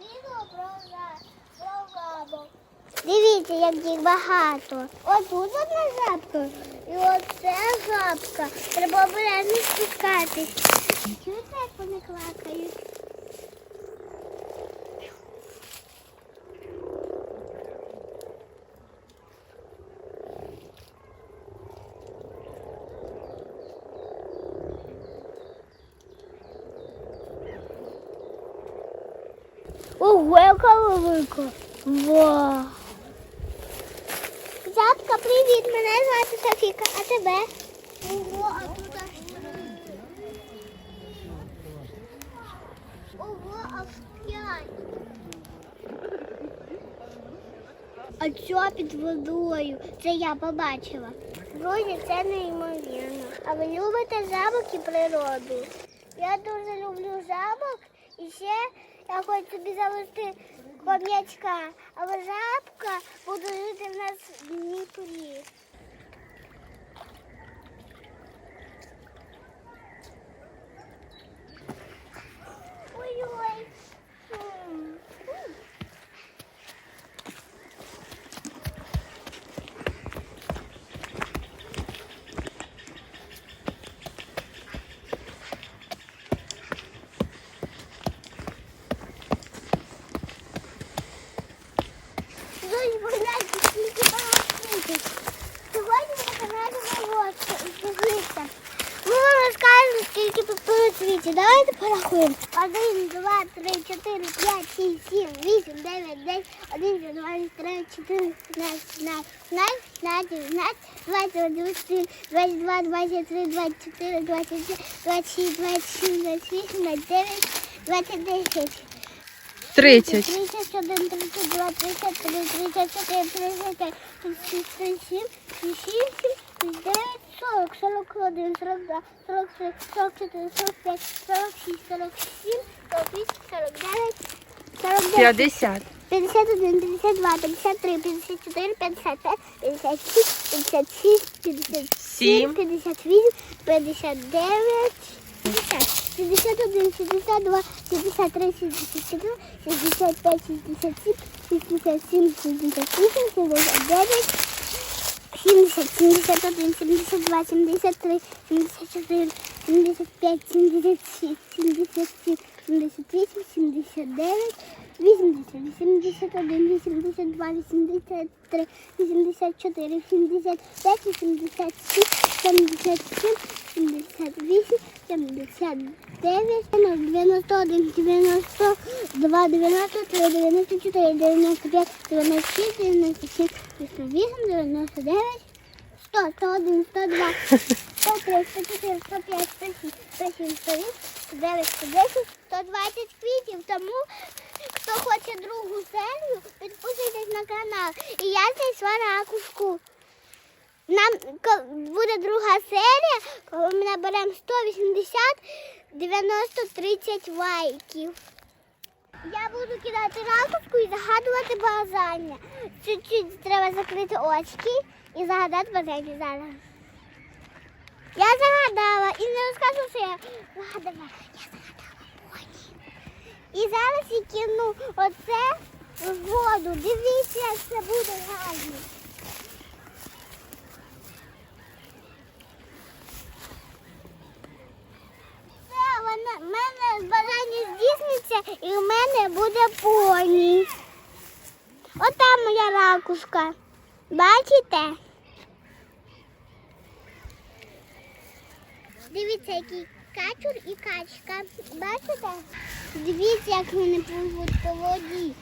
відео про, жабок. Дивіться, як їх багато. Ось тут одна жабка. І оце жабка. Треба обережно спускатись. Чуєте, як вони клакають? Ого, яка велика. Вау. Жабка, привіт, мене звати Софіка, а тебе? Ого, а тут аж три. Ого, аж п'ять. А що під водою? Це я побачила. Друзі, це неймовірно. А ви любите жабок і природу? Я дуже люблю жабок і ще я хочу собі завести хом'ячка. Але жабка буде жити в нас в Дніпрі. Сьогодні поглядайте, скільки багато. Сьогодні ми поглянемо лодку і. Ми вам розкажемо, скільки тут у світі. Давайте порахуємо. Один, два, три, 1, 2, 3, 4, 5, 6, 7, 8, 9, 10, 11, 12, 13, 14, 15, двадцять два, двадцять три, двадцять чотири, двадцять 23, двадцять, 25, 26, 27, 28, дев'ять, двадцять, десять. 30. 31, 32, 33, 34, 35, 36, 37, 38, 39, 40, 41, 42, 43, 44, 45, 46, 47, 48, 49, 49, 50. 51, 52, 53, 54, 55, 56, 56, 57, Сім. 58, 59, 60, 61, 62, 63, 64, 65, 67, 67, 68, 69, 70, 71, 72, 73, 74, 75, 76, 77, 78, 79, 80, 81, 82, 83, 84, 85, 86, 77, 78, 79, 91, 92, 93, 94, 95, 96, 97, 98, 99, 100, 101, 102, 103, 104, 105, 106, 107, 108, 109, 110, 120 квітів. Тому, хто хоче другу серію, підписуйтесь на канал. І я знайшла ракушку. Нам буде друга серія, коли ми наберемо 180, 90, 30 лайків. Я буду кидати ракушку і загадувати бажання. Чуть-чуть треба закрити очки і загадати бажання зараз. Я загадала і не розкажу, що я загадала. Я загадала. І зараз я кину оце в воду. Дивіться, як це буде гарно. Все, в мене бажання здійсниться і в мене буде поні. Ота моя ракушка. Бачите? Дивіться, який качур і качка. Бачите? Дивіться, як вони пливуть по воді.